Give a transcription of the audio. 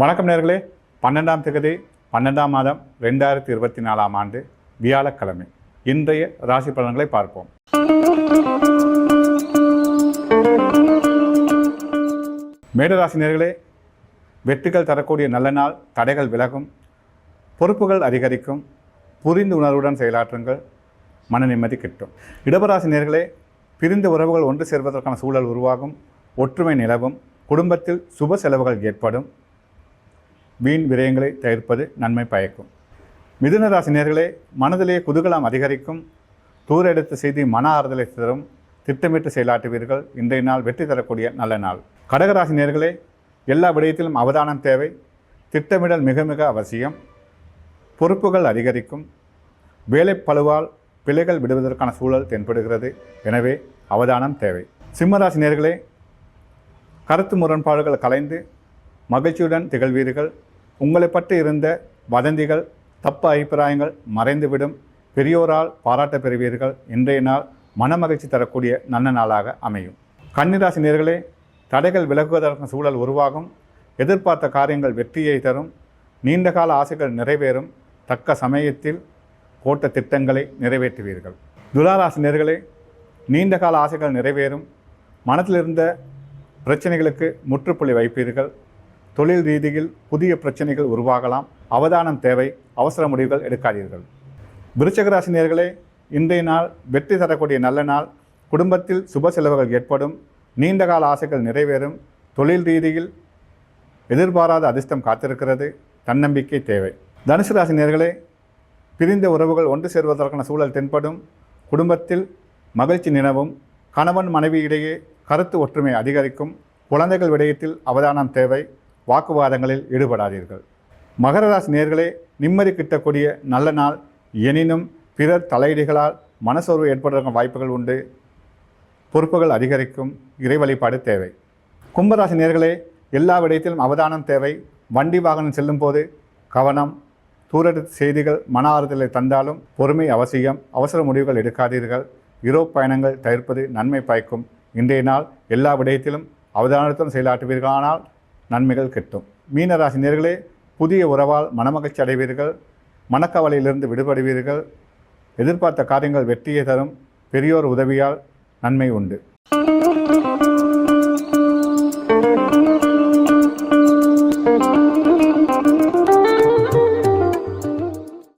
வணக்கம் நேர்களே. பன்னெண்டாம் தேதி பன்னெண்டாம் மாதம் ரெண்டாயிரத்தி இருபத்தி நாலாம் ஆண்டு வியாழக்கிழமை. இன்றைய ராசி பலன்களை பார்ப்போம். மேடராசி நேர்களே வெற்றிகள் தரக்கூடிய நல்ல நாள் தடைகள் விலகும் பொறுப்புகள் அதிகரிக்கும் புரிந்து உணர்வுடன் செயலாற்றுங்கள் மன நிம்மதி கிட்டும். இடபராசி நேர்களே பிரிந்த உறவுகள் ஒன்று சேர்வதற்கான சூழல் உருவாகும் ஒற்றுமை நிலவும் குடும்பத்தில் சுப செலவுகள் ஏற்படும் வீண் விரயங்களை தவிர்ப்பது நன்மை பயக்கும். மிதுனராசினியர்களே மனதிலே குதூகலம் அதிகரிக்கும். தூர எடுத்த செய்தி மன ஆறுதலை தரும் திட்டமிட்டு செயலாற்றுவீர்கள். இன்றைய நாள் வெற்றி தரக்கூடிய நல்ல நாள். கடகராசினியர்களே எல்லா விடயத்திலும் அவதானம் தேவை. திட்டமிடல் மிக மிக அவசியம். பொறுப்புகள் அதிகரிக்கும். வேலை பழுவால் பிழைகள் விடுவதற்கான சூழல் தென்படுகிறது. எனவே அவதானம் தேவை. சிம்மராசினியர்களே கருத்து முரண்பாடுகள் கலைந்து மகிழ்ச்சியுடன் திகழ்வீர்கள். உங்களை பற்றி இருந்த வதந்திகள் தப்பு அபிப்பிராயங்கள் மறைந்துவிடும். பெரியோரால் பாராட்ட பெறுவீர்கள். இன்றைய நாள் மனமகிழ்ச்சி தரக்கூடிய நல்ல நாளாக அமையும். கன்னிராசி நேர்களே தடைகள் விலகுவதற்கான சூழல் உருவாகும். எதிர்பார்த்த காரியங்கள் வெற்றியை தரும். நீண்டகால ஆசைகள் நிறைவேறும். தக்க சமயத்தில் போட்ட திட்டங்களை நிறைவேற்றுவீர்கள். துலாராசினியர்களே நேர்களே நீண்டகால ஆசைகள் நிறைவேறும். மனத்தில் இருந்த பிரச்சனைகளுக்கு முற்றுப்புள்ளி வைப்பீர்கள். தொழில் ரீதியில் புதிய பிரச்சனைகள் உருவாகலாம். அவதானம் தேவை. அவசர முடிவுகள் எடுக்காதீர்கள். விருச்சகராசி நேர்களே இன்றைய நாள் வெற்றி தரக்கூடிய நல்ல நாள். குடும்பத்தில் சுப செலவுகள் ஏற்படும். நீண்டகால ஆசைகள் நிறைவேறும். தொழில் ரீதியில் எதிர்பாராத அதிர்ஷ்டம் காத்திருக்கிறது. தன்னம்பிக்கை தேவை. தனுசு ராசி நேர்களே பிரிந்த உறவுகள் ஒன்று சேர்வதற்கான சூழல் தென்படும். குடும்பத்தில் மகிழ்ச்சி நிலவும். கணவன் மனைவி இடையே கருத்து ஒற்றுமை அதிகரிக்கும். குழந்தைகள் விடயத்தில் அவதானம் தேவை. வாக்குவாதங்களில் ஈடுபடாதீர்கள். மகரராசி நேர்களே நிம்மதி கிட்டக்கூடிய நல்ல நாள். எனினும் பிறர் தலையீடுகளால் மனசோர்வு ஏற்படுவதற்கு வாய்ப்புகள் உண்டு. பொறுப்புகள் அதிகரிக்கும். இறை வழிபாடு தேவை. கும்பராசி நேர்களே எல்லா விடயத்திலும் அவதானம் தேவை. வண்டி வாகனம் செல்லும் போது கவனம். தூரத்து செய்திகள் மன ஆறுதலை தந்தாலும் பொறுமை அவசியம். அவசர முடிவுகள் எடுக்காதீர்கள். யூரோப் பயணங்கள் தவிர்ப்பது நன்மை பயக்கும். இன்றைய நாள் எல்லா விடயத்திலும் அவதானத்துடன் செயலாற்றுவீர்களானால் நன்மைகள் கிட்டும். மீனராசி நேர்களே புதிய உறவால் மனமகிழ்ச்சி அடைவீர்கள் மனக்கவலையிலிருந்து விடுபடுவீர்கள் எதிர்பார்த்த காரியங்கள் வெற்றியை தரும் பெரியோர் உதவியால் நன்மை உண்டு.